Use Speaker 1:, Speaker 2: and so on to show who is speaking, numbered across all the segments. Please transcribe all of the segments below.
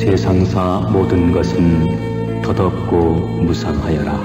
Speaker 1: 세상사 모든 것은 덧없고 무상하여라.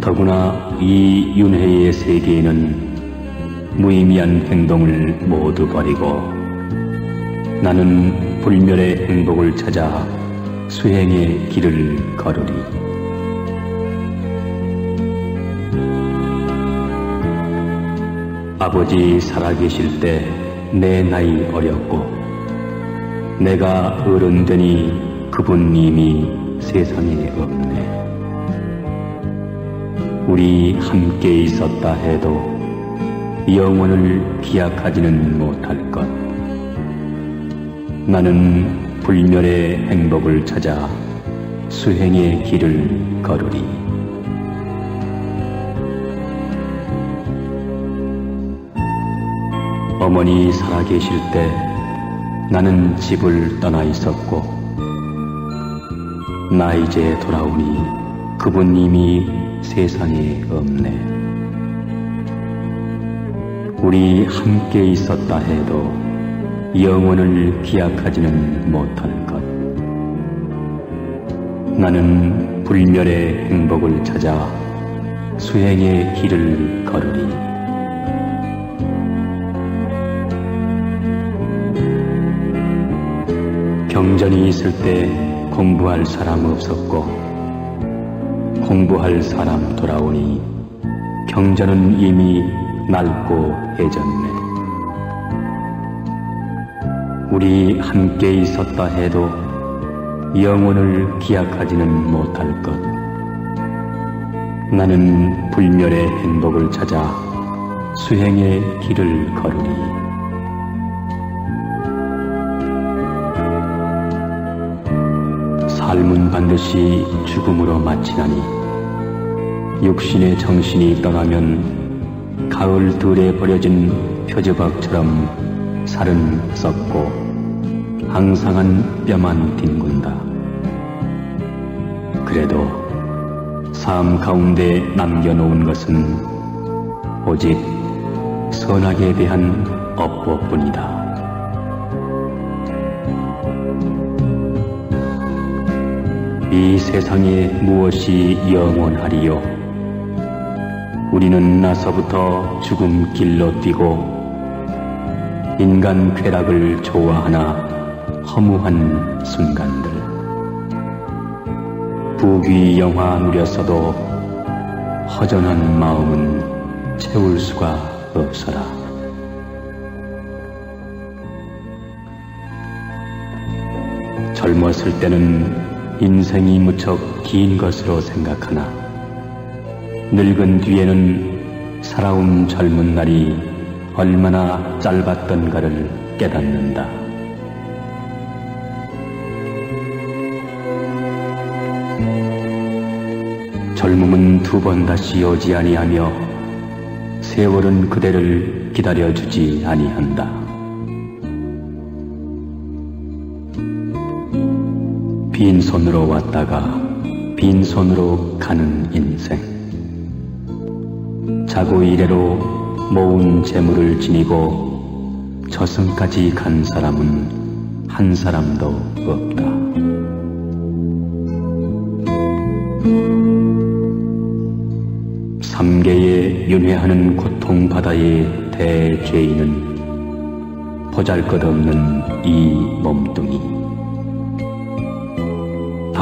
Speaker 1: 더구나 이 윤회의 세계에는 무의미한 행동을 모두 버리고 나는 불멸의 행복을 찾아 수행의 길을 걸으리. 아버지 살아계실 때 내 나이 어렸고 내가 어른 되니 그분 이미 세상에 없네. 우리 함께 있었다 해도 영원을 기약하지는 못할 것. 나는 불멸의 행복을 찾아 수행의 길을 걸으리. 어머니 살아계실 때 나는 집을 떠나 있었고, 나 이제 돌아오니 그분 이미 세상에 없네. 우리 함께 있었다 해도 영원을 기약하지는 못할 것. 나는 불멸의 행복을 찾아 수행의 길을 걸으리. 경전이 있을 때 공부할 사람 없었고 공부할 사람 돌아오니 경전은 이미 낡고 해졌네. 우리 함께 있었다 해도 영혼을 기약하지는 못할 것. 나는 불멸의 행복을 찾아 수행의 길을 걸으리. 삶은 반드시 죽음으로 마치나니 육신의 정신이 떠나면 가을 들에 버려진 표저박처럼 살은 썩고 항상한 뼈만 뒹군다. 그래도 삶 가운데 남겨놓은 것은 오직 선악에 대한 업보뿐이다. 이 세상에 무엇이 영원하리요? 우리는 나서부터 죽음 길로 뛰고 인간 쾌락을 좋아하나 허무한 순간들. 부귀 영화 누렸어도 허전한 마음은 채울 수가 없어라. 젊었을 때는 인생이 무척 긴 것으로 생각하나 늙은 뒤에는 살아온 젊은 날이 얼마나 짧았던가를 깨닫는다. 젊음은 두 번 다시 오지 아니하며 세월은 그대를 기다려주지 아니한다. 빈손으로 왔다가 빈손으로 가는 인생. 자고 이래로 모은 재물을 지니고 저승까지 간 사람은 한 사람도 없다. 삼계에 윤회하는 고통바다의 대죄인은 보잘것없는 이 몸뚱이.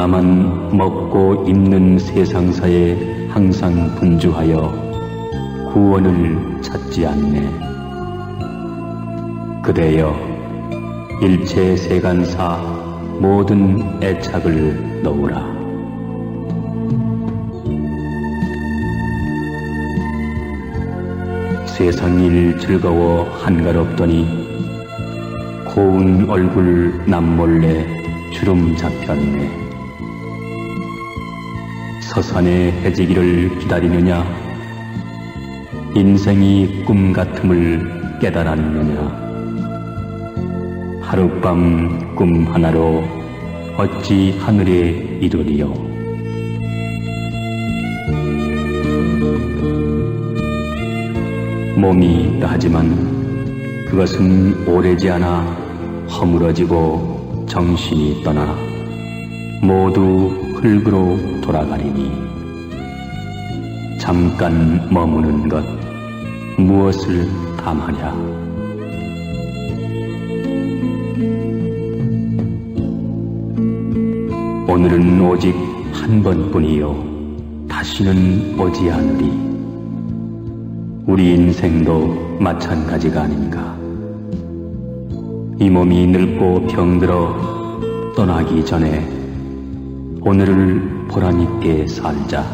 Speaker 1: 다만 먹고 입는 세상사에 항상 분주하여 구원을 찾지 않네. 그대여 일체 세간사 모든 애착을 놓으라. 세상 일 즐거워 한가롭더니 고운 얼굴 남몰래 주름 잡혔네. 서산의 해지기를 기다리느냐? 인생이 꿈 같음을 깨달았느냐? 하룻밤 꿈 하나로 어찌 하늘에 이르리요? 몸이 있다 하지만 그것은 오래지 않아 허물어지고 정신이 떠나 모두 흙으로 돌아가리니 잠깐 머무는 것 무엇을 탐하랴? 오늘은 오직 한 번뿐이요. 다시는 오지 않으리. 우리 인생도 마찬가지가 아닌가? 이 몸이 늙고 병들어 떠나기 전에 오늘을 보람있게 살자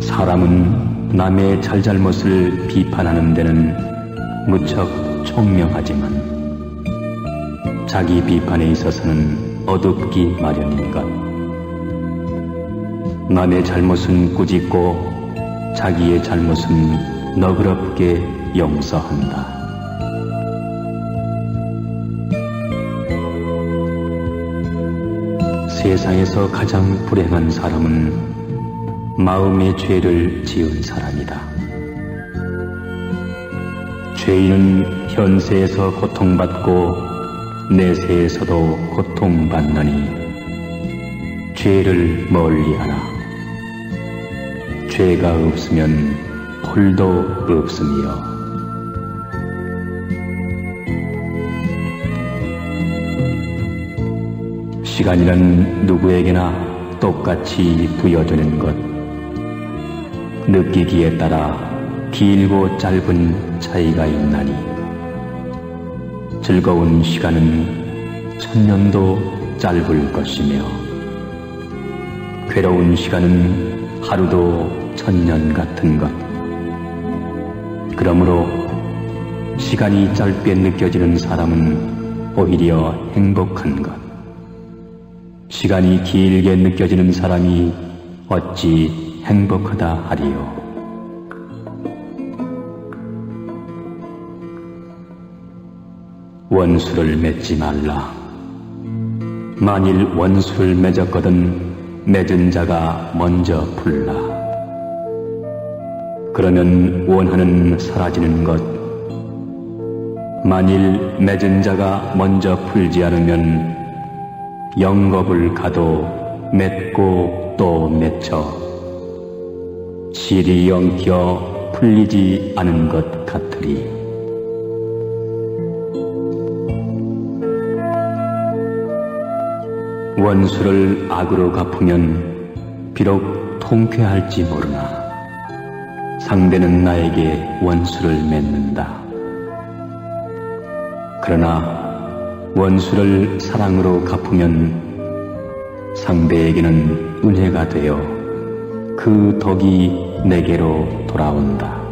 Speaker 1: 사람은 남의 잘잘못을 비판하는 데는 무척 총명하지만 자기 비판에 있어서는 어둡기 마련인 것. 남의 잘못은 꾸짖고 자기의 잘못은 너그럽게 용서한다. 세상에서 가장 불행한 사람은 마음의 죄를 지은 사람이다. 죄인은 현세에서 고통받고 내세에서도 고통받느니 죄를 멀리하라. 죄가 없으면 홀도 없으며 시간이란 누구에게나 똑같이 부여되는 것. 느끼기에 따라 길고 짧은 차이가 있나니. 즐거운 시간은 천년도 짧을 것이며 괴로운 시간은 하루도 천년 같은 것. 그러므로 시간이 짧게 느껴지는 사람은 오히려 행복한 것 시간이 길게 느껴지는 사람이 어찌 행복하다 하리요. 원수를 맺지 말라. 만일 원수를 맺었거든 맺은 자가 먼저 풀라. 그러면 원하는 사라지는 것. 만일 맺은 자가 먼저 풀지 않으면 영겁을 가도 맺고 또 맺혀 실이 엉켜 풀리지 않은 것 같으리. 원수를 악으로 갚으면 비록 통쾌할지 모르나 상대는 나에게 원수를 맺는다. 그러나 원수를 사랑으로 갚으면 상대에게는 은혜가 되어 그 덕이 내게로 돌아온다.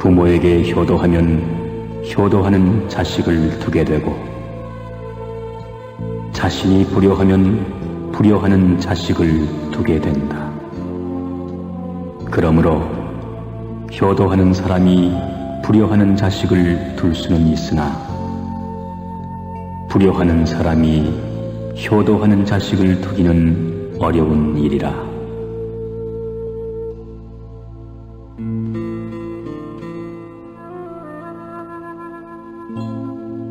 Speaker 1: 부모에게 효도하면 효도하는 자식을 두게 되고 자신이 불효하면 불효하는 자식을 두게 된다. 그러므로 효도하는 사람이 불효하는 자식을 둘 수는 있으나 불효하는 사람이 효도하는 자식을 두기는 어려운 일이라.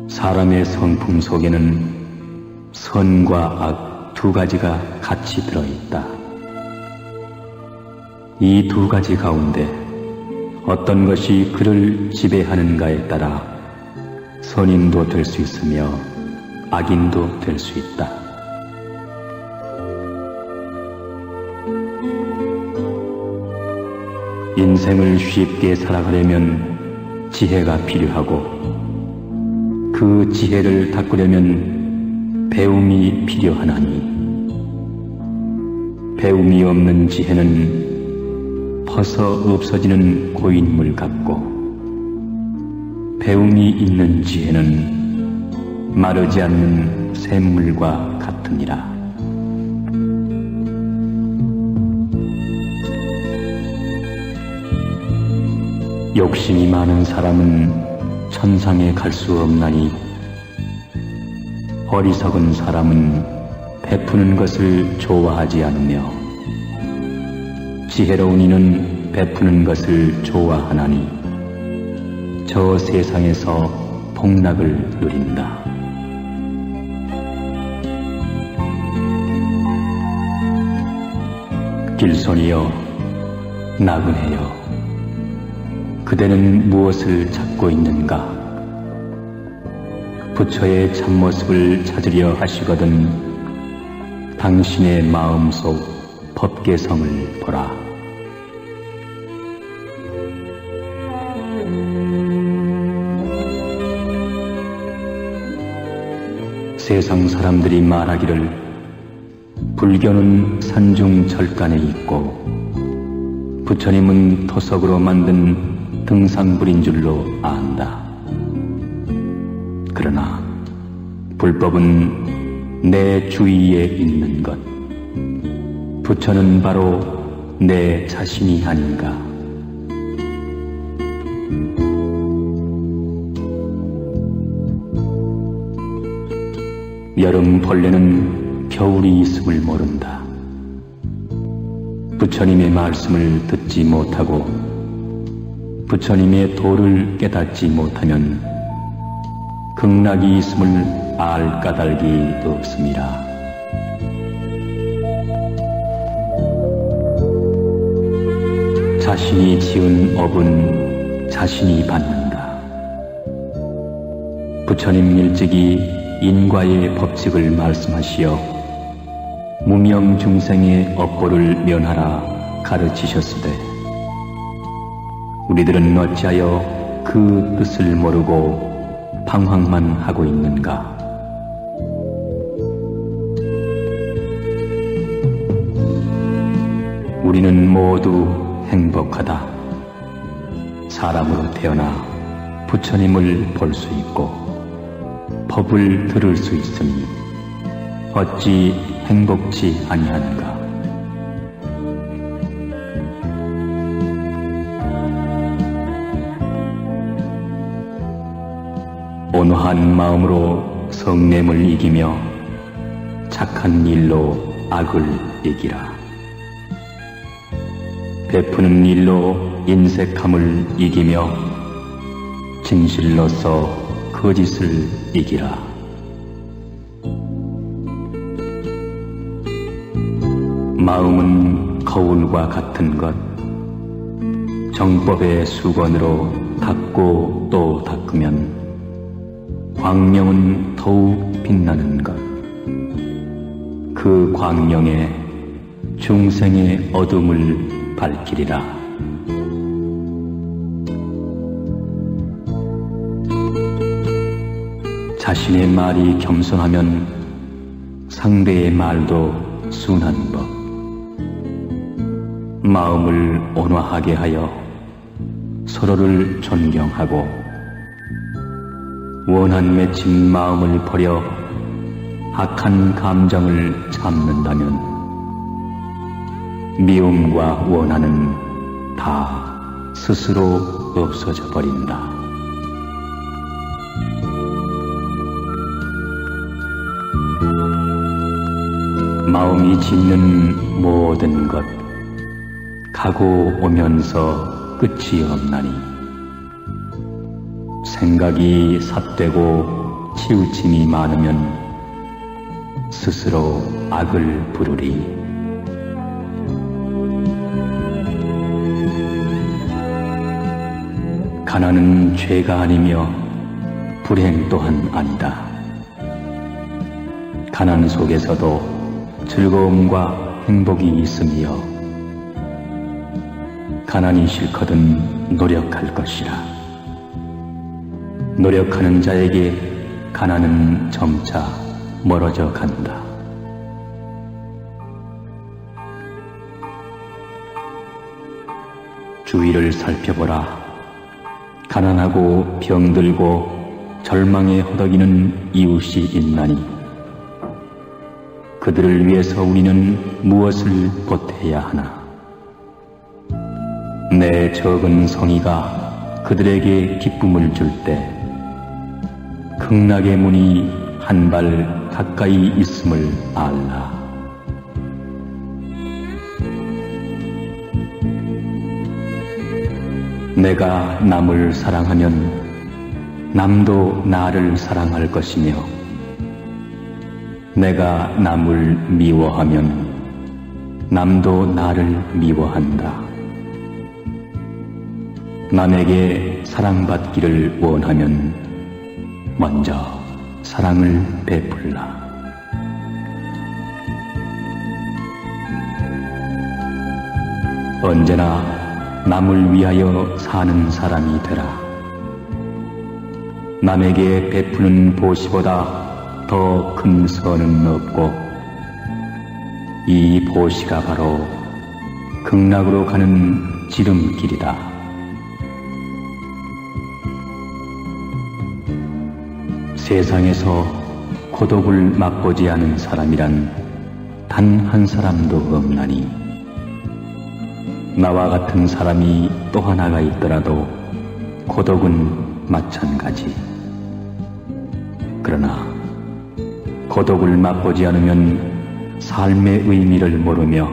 Speaker 1: 사람의 성품 속에는 선과 악 두 가지가 같이 들어있다. 이 두 가지 가운데 어떤 것이 그를 지배하는가에 따라 선인도 될 수 있으며 악인도 될 수 있다. 인생을 쉽게 살아가려면 지혜가 필요하고 그 지혜를 닦으려면 배움이 필요하나니 배움이 없는 지혜는 퍼서 없어지는 고인물 같고 배움이 있는 지혜는 마르지 않는 샘물과 같으니라. 욕심이 많은 사람은 천상에 갈 수 없나니 어리석은 사람은 베푸는 것을 좋아하지 않으며 지혜로운 이는 베푸는 것을 좋아하나니 저 세상에서 복락을 누린다. 길손이여 나그네여 그대는 무엇을 찾고 있는가? 부처의 참모습을 찾으려 하시거든 당신의 마음속 법계성을 보라. 세상 사람들이 말하기를 불교는 산중 절간에 있고 부처님은 토석으로 만든 등산불인 줄로 안다. 그러나 불법은 내 주위에 있는 것. 부처는 바로 내 자신이 아닌가. 여름 벌레는 겨울이 있음을 모른다. 부처님의 말씀을 듣지 못하고 부처님의 도를 깨닫지 못하면 극락이 있음을 알 까닭이 없습니다. 자신이 지은 업은 자신이 받는다. 부처님 일찍이 인과의 법칙을 말씀하시어 무명 중생의 업보를 면하라 가르치셨으되 우리들은 어찌하여 그 뜻을 모르고 방황만 하고 있는가? 우리는 모두 행복하다. 사람으로 태어나 부처님을 볼 수 있고 법을 들을 수 있으니 어찌 행복치 아니하는가? 온화한 마음으로 성냄을 이기며 착한 일로 악을 이기라. 베푸는 일로 인색함을 이기며 진실로서 거짓을 이기라. 마음은 거울과 같은 것, 정법의 수건으로 닦고 또 닦으면 광명은 더욱 빛나는 것. 그 광명에 중생의 어둠을 밝히리라. 자신의 말이 겸손하면 상대의 말도 순한 법. 마음을 온화하게 하여 서로를 존경하고 원한 맺힌 마음을 버려 악한 감정을 참는다면 미움과 원한은 다 스스로 없어져 버린다. 마음이 짓는 모든 것 가고 오면서 끝이 없나니 생각이 삿되고 치우침이 많으면 스스로 악을 부르리. 가난은 죄가 아니며 불행 또한 아니다. 가난 속에서도 즐거움과 행복이 있으며 가난이 싫거든 노력할 것이라. 노력하는 자에게 가난은 점차 멀어져 간다. 주위를 살펴보라. 가난하고 병들고 절망에 허덕이는 이웃이 있나니 그들을 위해서 우리는 무엇을 보태야 하나? 내 적은 성의가 그들에게 기쁨을 줄 때 극락의 문이 한 발 가까이 있음을 알라. 내가 남을 사랑하면 남도 나를 사랑할 것이며 내가 남을 미워하면 남도 나를 미워한다. 남에게 사랑받기를 원하면 먼저 사랑을 베풀라. 언제나 남을 위하여 사는 사람이 되라. 남에게 베푸는 보시보다 더 큰 선은 없고 이 보시가 바로 극락으로 가는 지름길이다. 세상에서 고독을 맛보지 않은 사람이란 단 한 사람도 없나니 나와 같은 사람이 또 하나가 있더라도 고독은 마찬가지. 그러나 고독을 맛보지 않으면 삶의 의미를 모르며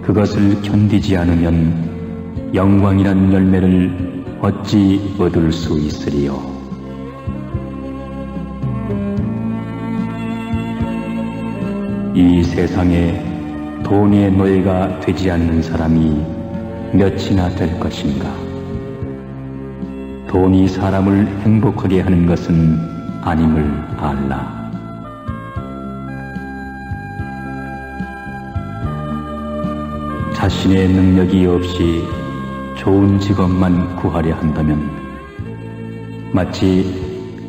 Speaker 1: 그것을 견디지 않으면 영광이란 열매를 어찌 얻을 수 있으리요. 이 세상에 돈의 노예가 되지 않는 사람이 몇이나 될 것인가? 돈이 사람을 행복하게 하는 것은 아님을 알라. 자신의 능력이 없이 좋은 직업만 구하려 한다면 마치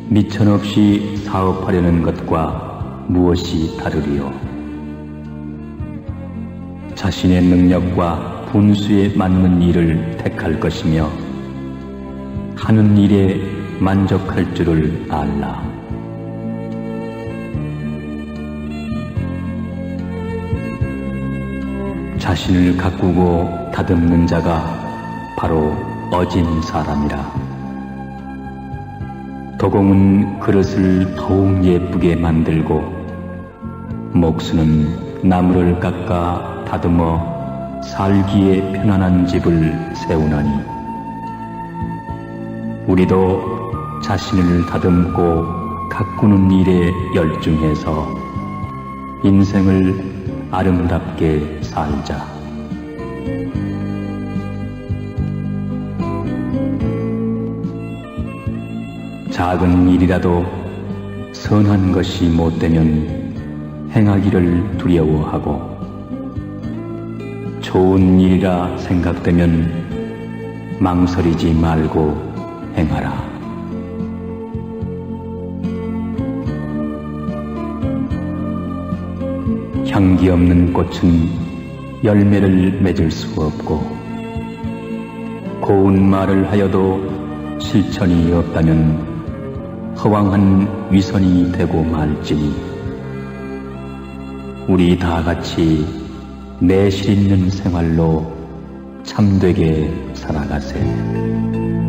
Speaker 1: 미천 없이 사업하려는 것과 무엇이 다르리요. 자신의 능력과 분수에 맞는 일을 택할 것이며 하는 일에 만족할 줄을 알라. 자신을 가꾸고 다듬는 자가 바로 어진 사람이라. 도공은 그릇을 더욱 예쁘게 만들고 목수는 나무를 깎아 다듬어 살기에 편안한 집을 세우나니 우리도 자신을 다듬고 가꾸는 일에 열중해서 인생을 아름답게 살자. 작은 일이라도 선한 것이 못되면 행하기를 두려워하고 좋은 일이라 생각되면 망설이지 말고 행하라. 향기 없는 꽃은 열매를 맺을 수 없고 고운 말을 하여도 실천이 없다면 허황한 위선이 되고 말지니 우리 다 같이 내실 있는 생활로 참되게 살아가세.